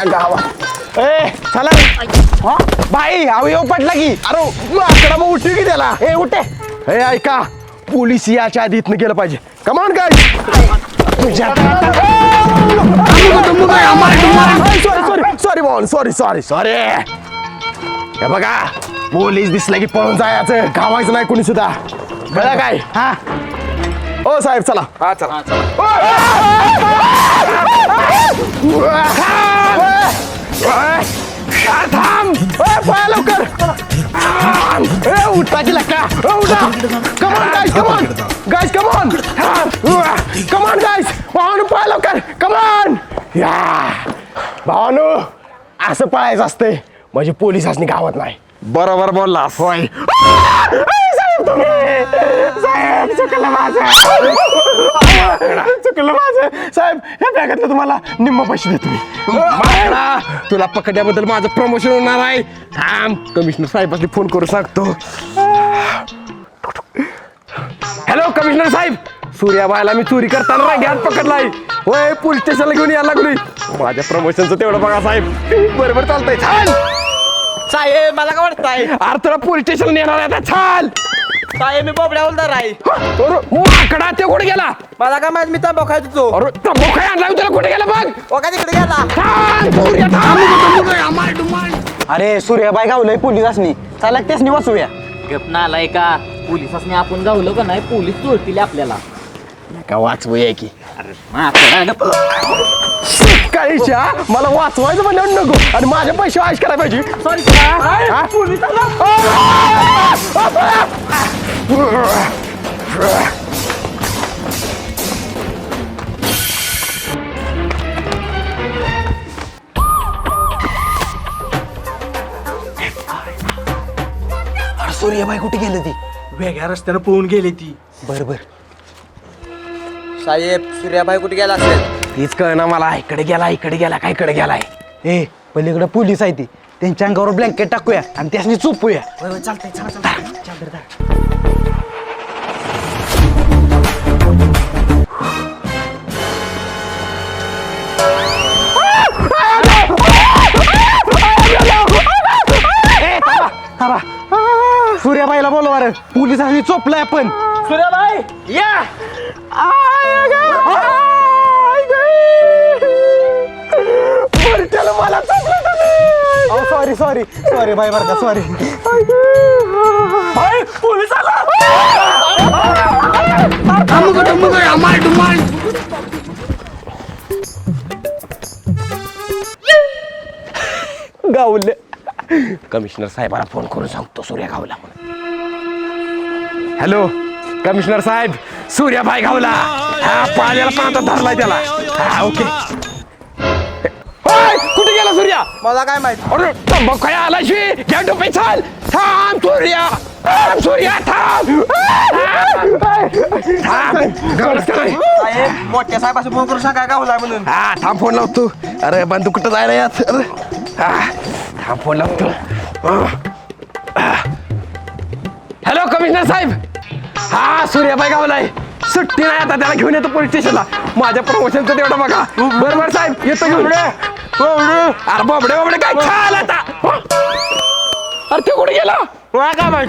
आमच्या गावात ए चला हा बाई अवयव पडला की अरे माकडा मग उठी की त्याला ए उठे ए ऐका पोलीस याच्या आधी इथनं गेलं पाहिजे कमान काय sorry sorry sorry sorry sorry sorry हे बघा पोलीस दिसला की पळून जायचं गावायचं नाही कोणी सुद्धा कळलं काय हा ओ साहेब चला हा चला थांब पळा लवकर ए, लक्का की लका उठा come on guys come on guys come on come on guys भावानू पळा लवकर कमान या भावानू असं पळायचं असते म्हणजे पोलीस असणे गावात नाही बरोबर बोलला होय साहेब तुम्ही साहेब चुकलं माझं. चुकलं माझं. साहेब या बॅगातलं तुम्हाला निम्म पैसे देतो मी? माकडा, तुला पकडल्याबद्दल माझं प्रमोशन होणार आहे. थांब कमिशनर साहेबांनी फोन करून सांगतो. हॅलो कमिशनर साहेब. सूर्याबाईला मी चोरी करताना रांग्यात पकडलाय. होय पोलीस स्टेशनला घेऊन यायला लागलोय. माझ्या प्रमोशनचं तेवढं बघा साहेब. बरोबर चालतंय छान साहेब मला काय वाटतंय? अरे तुला पोलीस स्टेशनला नेणार आहे आता छान साहेब मी बोबड्या हलदार आहे. अरे, माकडा ते कुठे गेला? मला काय माहीत मी तंबाखू खायचो तो. अरे तंबाखू काय आणला तुला कुठे गेला बघ? ओ का तिकडे गेला. थांब, सूर्या, थांब. अरे सूर्याबाई गावलंय पोलीस असणी चला त्याच वाचूया. गप नालाय का? पोलिसांनी आपण गावलो का नाही पोलीस चोरतील आपल्याला. का वाचवूया की. काळीच्या मला वाचवायचं म्हणलं नको. आणि माझे पैसे आश करायला पाहिजे. सॉरी? सूर्याबाई कुठे गेलं ती? वेगळ्या रस्त्यानं पळून गेली ती. बर बर. साहेब सूर्याबाई कुठे गेला असेल? तीच कळ ना मला. इकडे गेला इकडे गेला काय इकडे गेलाय? ए पलीकडे पोलीस आहे ती. त्यांच्या अंगावर ब्लँकेट टाकूया आणि त्यासनी चोपूया. चालतंय चला सूर्याबाईला बोलवा रे. पोलिसांनी चोपलाय आपण. सूर्याबाई या. सॉरी सॉरी सॉरी बाई बरं का सॉरी पोलीस आला गावले. कमिशनर साहेबाला फोन करून सांगतो सूर्या गावला म्हणून. हॅलो कमिशनर साहेब सूर्याबाई गावला. हा पाण्याला पाहता धरलाय त्याला. हा ओके. ओय, कुठे गेला सूर्या? मला काय माहीत? अरे तंबाखू काय आला शे. घ्या डोपे चाल. थांब सूर्या. थांब सूर्या थांब. थांब. साहेब मोठ्या फोन करून सांगा गावला म्हणून. हा थांब फोन लावतो. अरे बंधू कुठं जायला यात? अरे. हा. थांब फोन लावतो हॅलो कमिशनर साहेब. हा सूर्याबाई गावलाय सुट्टी नाही आता त्याला घेऊन येतो पोलीस स्टेशनला माझ्या प्रमोशनचं तेवढं बघा. बरोबर साहेब येतो घेऊन. अरे बाबडे बाबडे काय चाल आता? अरे ते कुठे गेला? काय माहीत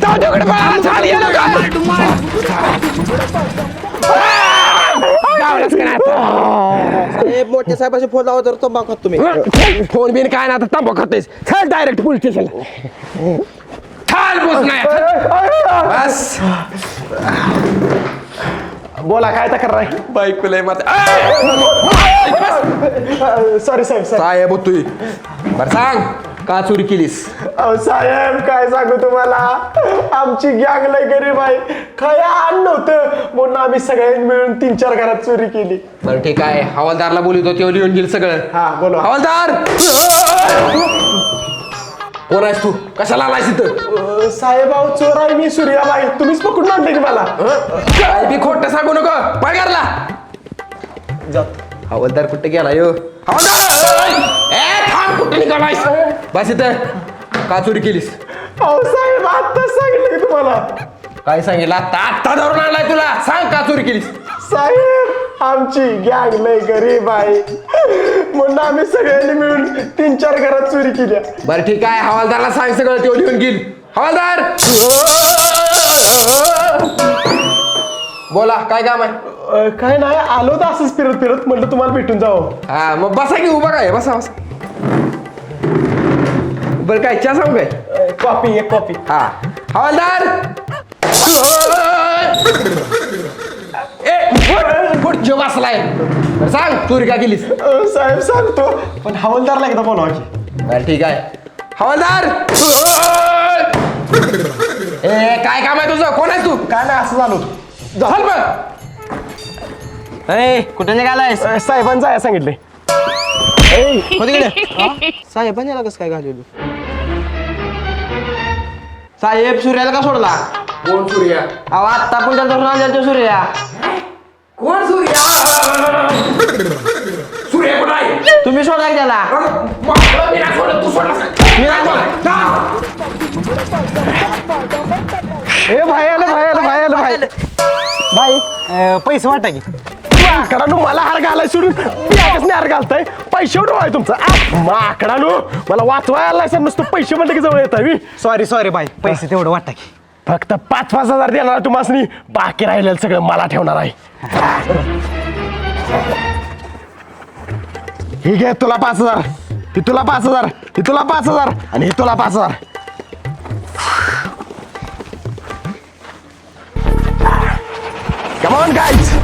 जाऊ तिकडे चाल गेलो का मोठ्या साहेबाशी फोन लावा तर तंबाखू खात तुम्ही फोन बिन काय ना आता तांबा खातेस चल डायरेक्ट पोलीस स्टेशनला चाल बोस नाही बस बोला काय तक्रार आहे बायकोला माता सॉरी साहेब साहेब होतोय बर सांग का चोरी केलीस? अहो साहेब काय सांगू तुम्हाला? आमची गँग लय गरीब आहे. काय अन्न नव्हतं. म्हणून आम्ही सगळ्यांनी मिळून तीन चार घरात चोरी केली. बरं ठीक आहे. हवालदारला बोलतो तेव्हा लिहून गेल सगळं. हा बोला हवालदार! कोण आहेस तू? कशाला आलायस इथं? अं, साहेब अहो चोर आहे मी सूर्याबाई तुम्हीच पकडून आणले की मला? काय बी खोटं सांगू नको. पगारला हवालदार कुठे गेला यो? हवालदार! ए थांब कुठे निघालायस? बस इथं. का चोरी केलीस? अहो साहेब आत्ताच सांगितलं की तुम्हाला. काय सांगितलं? आता आत्ता धरून आणलाय तुला. सांग का चोरी केलीस? साहेब आमची गँग लय गरीब आहे. म्हणून आम्ही सगळ्यांनी मिळून तीन चार घरात चोरी केल्या. बरं ठीक आहे. हवालदारला सांग सगळं तो लिहून घेईल हवालदार! बोला काय काम आहे? अ, काय नाही आलो तर असंच फिरत फिरत म्हटलं तुम्हाला भेटून जावं. हा मग बसा की उभा काय बसा बसा. बरं काय चहा सांगू काय? कॉपी एक कॉपी हा. हवालदार! ए फुट फुट जो बसलाय बरं सांग चोरी का केलीस? साहेब सांगतो. पण हवालदारला एकदा बोलावा की बरं ठीक आहे. हवालदार! ए काय काम आहे तुझं? कोण आहेस तू? काय नाही असं झालो चल मग. कुठे निघालायस? साहेबांचं आहे सांगितले साहेबांनी कसं काय घालवलं? साहेब सूर्याला का सोडला? कोण सूर्या? अहो आत्ता पण धरून आणलेला तो सूर्या. कोण सूर्या? सूर्या आहे? तुम्ही सोडला की त्याला मागं मी नाही सोडत, तू सोडलास काय? मी नाही सोडत. जा. ए भाई आलं भाई आलं भाई आलं भाई. भाई पैसे वाटा की. माकडानो मला हार घालाय सोडून नाही हार घालताय. पैसे उडवा आहे तुमचं. माकडानो मला वाचवायला लागायचं नुसतं पैसे म्हणलं की जवळ येतात मी सॉरी सॉरी बाई. पैसे तेवढं वाटा की. फक्त पाच पाच हजार देणार तुम्हाला बाकी राहिलेलं सगळं मला ठेवणार आहे. ही घे तुला पाच हजार. ही तुला पाच हजार. ही तुला पाच हजार. आणि ही तुला पाच हजार. कमॉन गाईज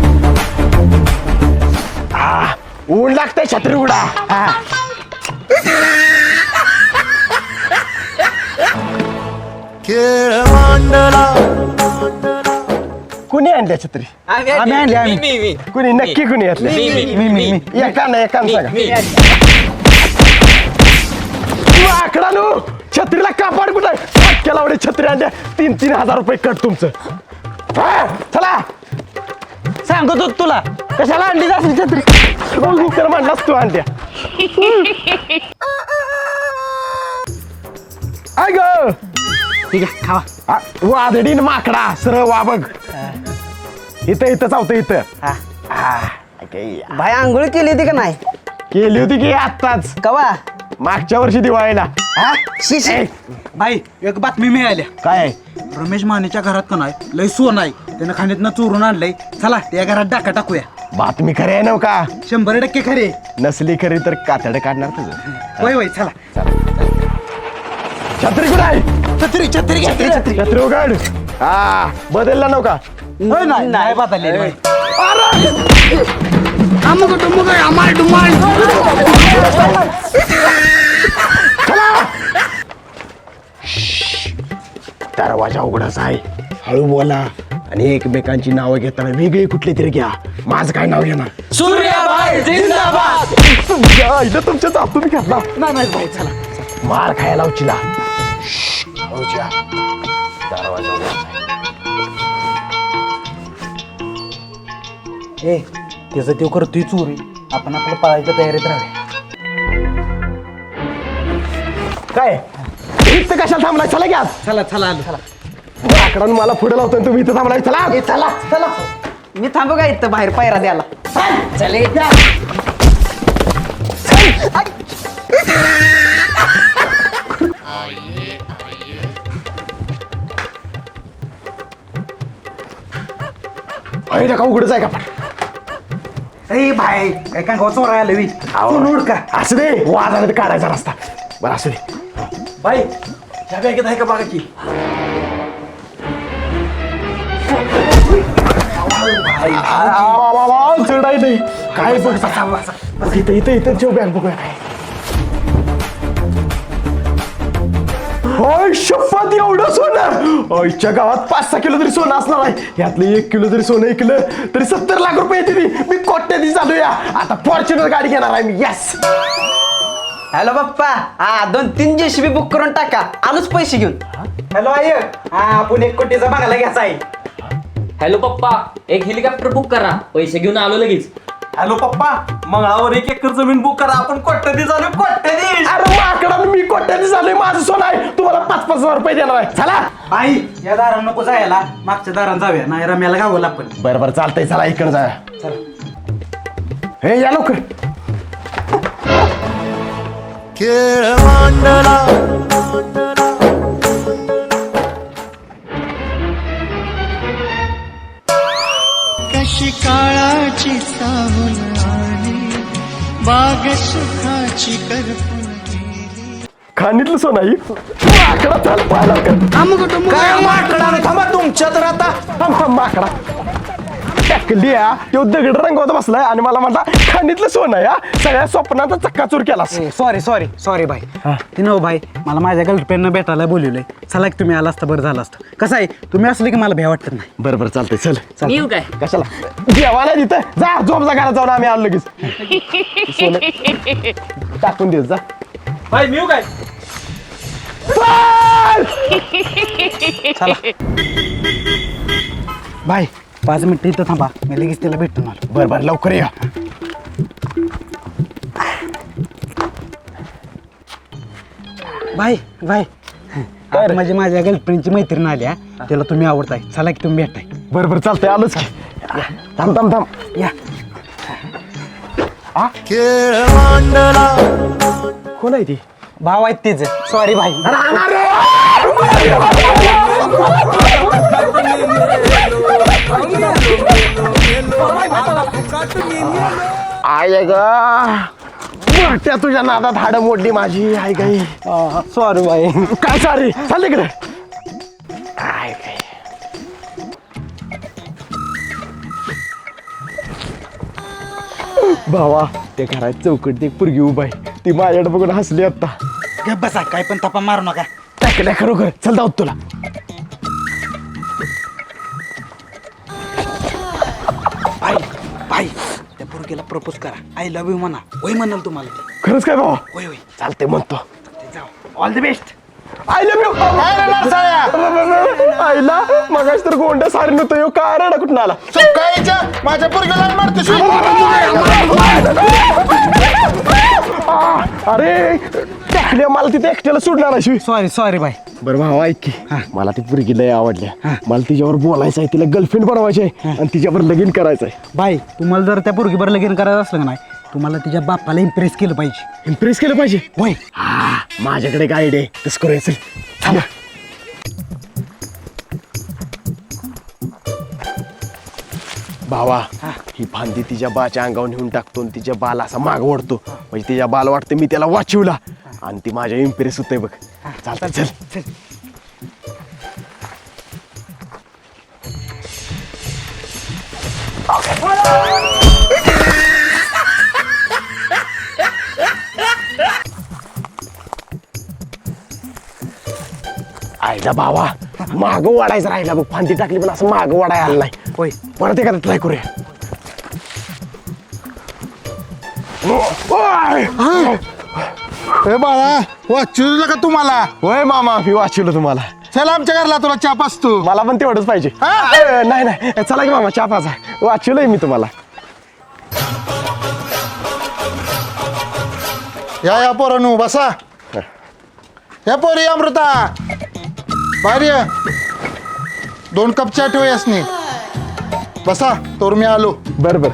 ऊन लागतंय छत्री उडा हा. कुणी आणल्या छत्री? आम्ही आणले. आम्ही कुणी? नक्की कुणी यातले मी मी मी एका ना एका सांगा. तू आकडा नो. छत्रीला कापाड कुठं केला एवढे छत्री आणल्या तीन तीन हजार रुपये कट तुमचं. हा, चला. सांगतो तुला. कशाला आणली जास्त छत्री? तर म्हणलास तू आणल्या आय ग. ठीक आहे खावा. वादडीन माकडा सरळ वा बघ. इथं इथं चावतं इथं. आ, okay. भाई आंघोळ केली होती का नाही? केली होती की आत्ताच. कवा? मागच्या वर्षी दिवाळीला. ए, भाई एक बातमी मिळाली. काय? रमेश मानेच्या घरात का नाही? लय सोन आहे. त्यानं खाण्यातनं चोरून आणलंय. चला त्या घरात डाका टाकूया. बातमी खरी आहे नव का? शंभर टक्के खरे नसली खरी तर कातड काढणार तुझं. होय होय चला. छत्री कुठं आहे? छत्री छत्री छत्री छत्री. छत्री उघड. हा बदलला नव का? होय नाही नाही दरवाजा उघडाच आहे. हळू बोला. आणि एकमेकांची नावं घेताना वेगळी कुठली तरी घ्या. माझं काय नाव घेणार? सूर्याबाई जिंदाबाद! तुमच्या आईला तुमच्या जातून घातला नाही चला मार खायला उचिला. हळूच्या दरवाजा उघडाच आहे ए त्याचं ते करतोय चोरी. आपण आपलं पळायच्या तयारीत राहूया. काय? इथं कशाला थांबलाय? चला घ्या चला चला आलो. चला. आकडा मला पुढे लावतोय तुम्ही इथं थांबलाय. चला. चला चला. मी थांबू का इथं बाहेर पायरा द्यायला? चले. अरे का उघडच आहे का? पण ए भाई काय काय चोरा आलं वी चोर उड का? असं दे. वाद आला तर काढायचा रस्ता. बरं असू दे. भाई ह्या बॅगेत आहे का बघा की? नाही काय बघ इथं इथं इथं जेव बॅग बघूया काय शपथ एवढं सोनं आईच्या गावात पाच सहा किलो तरी सोनं असणार आहे यातलं एक किलो जरी सोनं ऐकलं तरी सत्तर लाख रुपये येते मी कोट्याधी चालू या आता फॉर्च्युनर गाडी घेणार आहे मी यस हॅलो बाप्पा. हा दोन तीन जेसीबी बुक करून टाका. आलोच पैसे घेऊन. हॅलो आई. हा आपण एक कोटीचा बघायला घ्यायचा आहे. हॅलो पप्पा एक हेलिकॉप्टर बुक करा. पैसे घेऊन आलो लगेच. हॅलो पप्पा मंगळावर एक एकर जमीन बुक करा. आपण कोट्याधी झालो कोट्याधी अरे माकडा मी कोट्याधी झालोय माझं सोनं आहे. तुम्हाला पाच पाच हजार रुपये देणार आहे. चला. आई या दारात नको जायला. मागच्या दारात जाऊया नाही रम्याला गावला आपण. बरं बरं चालतंय चला इकडे जा. हे या लवकर. कशी काळाची सावल आली बाग सुखाची करपून खाणीतलं सोनाई माकडा चाल लवकर काय माकडा थांबा तुमच्या तर आता. थांब माकडा. टाकली हा तो दगड रंगवत बसलाय आणि मला म्हणला खाणीतलं सोनं आहे हा सगळ्या स्वप्नाचा चक्काचूर केलास. सॉरी सॉरी सॉरी भाई ते नव भाई मला माझ्या गर्लफ्रेंडनं भेटायला बोलवलंय. चला की तुम्ही आला असता बरं झालं असतं. कसं आहे? तुम्ही असले की मला भ्या वाटत नाही. बरं बरं चालतंय चल. मी येऊ काय? कशाला? जेवायला तिथं. जा झोप जा घरात जाऊन आम्ही आलो लगेच. सोनं टाकून देत जा. भाई मी काय? चल! भाई पाच मिनिटं इथं थांबा मी लगेच तिला भेटून आलो बरं बरं लवकर या भाई भाई आता माझी माझ्या गर्लफ्रेंडची मैत्रीण आली हा. तिला तुम्ही आवडताय चला की तुम्ही भेटाय बरं बरं चालतंय आलोच की थांब थांब थांब या कोण आहे ती भाव आहेत तेच सॉरी भाई आय ग. त्या तुझ्या नादात हाडं मोडली माझी आई गाई. सॉरी भाई काय सारी चाल इकडे. काय काय? भावा ते घरात चौकट ती पुरगी उभा आहे. ती माझ्याकडे बघून हसली आता. बसा काय पण तपा मारू नका. टाकल्या खरोखर. चल जाऊ तुला. पोरगीला प्रपोज करा. आय लव्ह यू म्हणा. होय म्हणाल तुम्हाला ते. खरंच काय भावा? होय होय चालते म्हणतो. ते all the best I love you आईला मगाच तर गोंड्या सारी नव्हतं. यो काय रडा कुठं आला? माझ्या पोरगेला मारते अरे टाकल्या मला तिथे एकट्याला सोडणार अशी सॉरी सॉरी भाई बरं भाऊ ऐक की. मला ती पुरगी लय आवडल्या. मला तिच्यावर बोलायचं आहे तिला गर्लफ्रेंड बनवायची आहे आणि तिच्यावर लगीन करायचं आहे. भाई तुम्हाला जर त्या पोरगीवर लगीन करायचं असलं का नाही तुम्हाला तिच्या बापाला इम्प्रेस केलं पाहिजे. इम्प्रेस केलं पाहिजे? होय. हा माझ्याकडे काय आयडिया आहे. तसं करूया चल. थांबा. भावा ही फांदी तिच्या बाच्या अंगावर नेऊन टाकतो आणि तिच्या बाला असा माग ओढतो. म्हणजे तिच्या बाल वाटतं मी त्याला वाचवला. आणि ती माझ्या इम्प्रेस होते बघ. चालतं चल आईला भावा माग वाढायचं राहिला बघ. फांदी टाकली पण असं माग वाढाय आलं नाही. होय. परत एखादा ट्राय करूया! ए बाळा वाचू का तुम्हाला? होय मामा मी वाचवलं तुम्हाला. चल आमच्या घरला तुला चाप असतो मला पण तेवढंच पाहिजे. अ, नाही नाही. चला की मामा चहा पाचा वाचवलंय मी तुम्हाला. या या पोरानू बसा. या पोरी अमृता. बाहेर ये. दोन कप चहा ठेव यासनी. बसा तोर मी आलो. बर बर.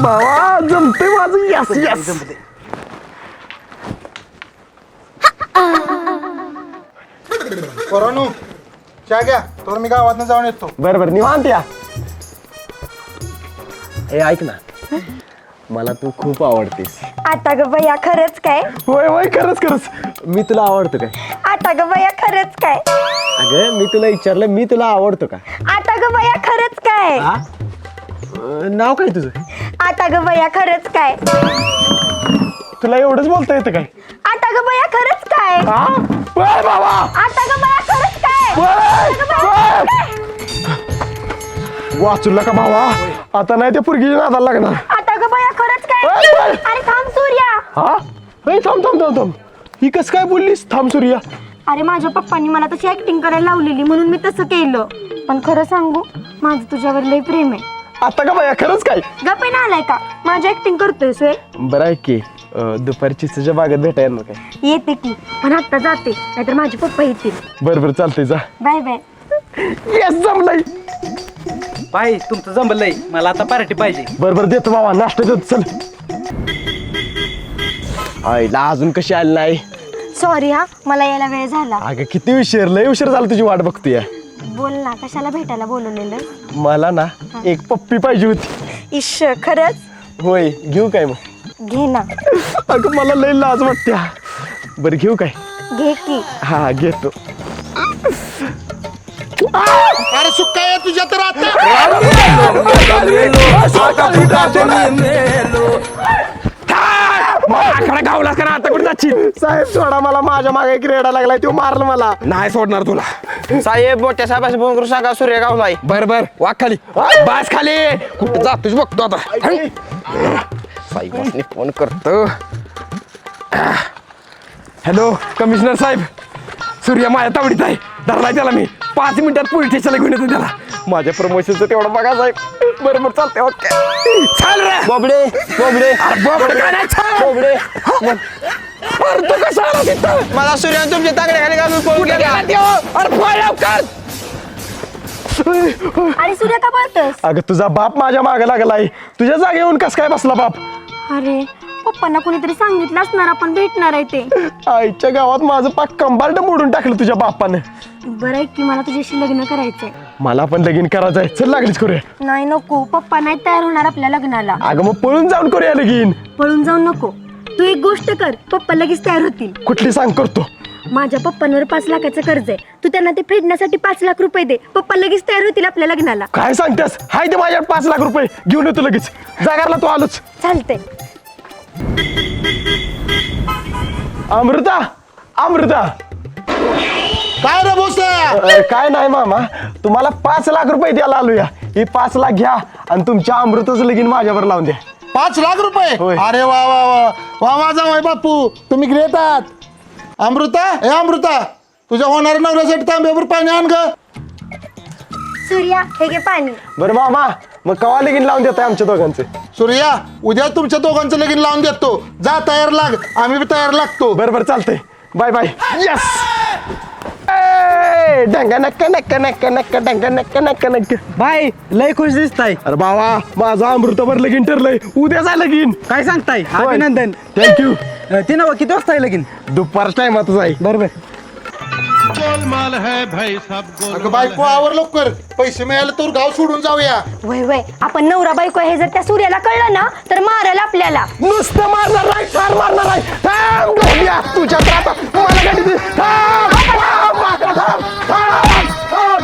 भावा जमते माझं. Yes yes. पोरानू चहा घ्या तोर मी गावात जाऊन येतो. बर बर निवांत या. हे ऐक ना. मला तू खूप आवडतेस. आता ग बया खरंच काय? होय होय खरंच खरंच. मी तुला आवडतो काय आता ग बया खरंच काय? अगं मी तुला विचारलं मी तुला आवडतो का? आता ग बया खरंच काय? अं, नाव काय तुझं? आता ग बया खरंच काय? तुला एवढंच बोलता येतं काय? आता ग बया खरंच काय? हा बाबा! आता ग बया वाचूला का भावा. आता नाही ते पुरगीच्या नादाला लागणार. आता ग बया खरंच काय. अरे थांब सूर्या. हा? हे थांब थांब थांब थांब. ही कस काय बोललीस? थांब सूर्या. अरे माझ्या पप्पांनी मला तशी ऍक्टिंग करायला लावलेली म्हणून मी तसं केलं. पण खरं सांगू माझं तुझ्यावर लय प्रेम आहे. आता का बाया खरंच काय? गप्पे आलाय का? माझी ऍक्टिंग करतोय सोय. बरं आहे की. अं, दुपारी चिचच्या बागेत भेटायला ना काय? येते की पण आता जाते नाहीतर माझे पप्पा येतील. बरं बरं चालतंय जा. Bye bye. येस जमलंय. भाई तुमचं जमलंय. मला आता पार्टी पाहिजे. बरं बरं देतो बाबा नाश्ता देतो चल. आईला अजून कशी आली नाही? सॉरी हा मला यायला वेळ झाला. अगं किती उशीर लय उशीर झाला तुझी वाट बघतोय बोल ना कशाला भेटायला बोलवलेलं? मला ना एक पप्पी पाहिजे होती. इश खरंच? होय घेऊ काय मग? घे ना. अगं मला लय लाज वाटते. बरं घेऊ काय? घे की. हा घेतो. अरे सुक्का आहे तुझ्या तर आता. माकडा गावलास का ना? आता कुठे जाशील? साहेब सोडा मला. माझ्या मागे एक रेडा लागलाय तो मारलं मला. नाही सोडणार तुला. साहेब मोठ्या साहेबांशी फोन करून सांगा सूर्य गावलाय. बर बर. वाघ खाली. बास खाली. कुठं जातोच बघतो आता. साहेबांनी फोन करतो. हॅलो कमिशनर साहेब. सूर्य माझ्या तावडीत आहे. धरलाय त्याला मी. पाच मिनिटात पोलीस स्टेशनला घेऊन येतो त्याला. माझ्या प्रमोशनचं तेवढं बघा साहेब. बरोबर चालतंय ओके. चाल रे. बोबडे बोबडे. अरे बोबडे काय नाही चाल. बोबडे. अरे तू कसा आला तिथं मला सूर्याने तुमच्या तागड्याखाली घालून पळून कुठे गेला? अरे पळ लवकर आणि सूर्य का बोलतोस? अगं तुझा बाप माझ्या मागे लागलाय. तुझ्या जागे येऊन कस काय बसला बाप? अरे पप्पांना कोणीतरी सांगितलं असणार आपण भेटणार आहे ते. आईच्या गावात माझं पाक कंबार्ट मोडून टाकलं तुझ्या बापानं. बरं आहे की मला तुझ्याशी लग्न करायचंय. मला पण लगीन करायचंय चल लागलीच करूया. नाही नको पप्पा नाही तयार होणार आपल्या लग्नाला. अगं मग पळून जाऊन करूया लगीन. पळून जाऊ नको. तू एक गोष्ट कर पप्पा लगेच तयार होतील. कुठली सांग करतो. माझ्या पप्पांवर पाच लाखाचं कर्ज आहे. तू त्यांना ते फेडण्यासाठी पाच लाख रुपये दे. पप्पा लगेच तयार होतील आपल्या लग्नाला. काय सांगतेस? हाय ते माझ्याकडे पाच लाख रुपये. घेऊन येतो लगेच. जागारला तू आलोच. चालतंय. अमृता! अमृता! काय रे बोस अ, काय नाही मामा. तुम्हाला पाच लाख रुपये द्यायला आलोया. ही पाच लाख घ्या आणि तुमच्या अमृताचं लगीन माझ्यावर लावून द्या. पाच लाख रुपये. अरे वा वा वा. वा वा जावाय बापू तुम्ही ग्रेट आहात. अमृता? ए अमृता तुझ्या होणाऱ्या नवऱ्यासाठी तांब्यावर पाणी आण ग. सूर्या हे घे पाणी. बरं मामा मग कवा लगीन लावून देताय आमच्या दोघांचे? सूर्या उद्या तुमच्या दोघांचं लगीन लावून देतो. जा तयार लाग. आम्ही बी तयार लागतो. बरं बरं चालतंय. Bye bye. यस डंगा नक्का नक्का नक्का नक्का डंगा नक्का नक्का नक्का. भाई लय खुश दिसताय. अरे बाबा माझं अमृतभर लगीन ठरलंय. उद्या जाय लगीन. काय सांगताय? अभिनंदन. थँक्यू ती नव किती वाजता आहे लगीन? दुपार टायमात जाय बरोबर. अगं बायको आवर लवकर. पैसे मिळाले तर गाव सोडून जाऊया. वय वय आपण नवरा बायको हे जर त्या सूर्याला कळलं ना तर मारायला आपल्याला. नुसतं मारणार नाही ठार मारणार नाही. थांब तुझ्या मला गाडी दे. थांब, थांब, थांब, थांब, थांब.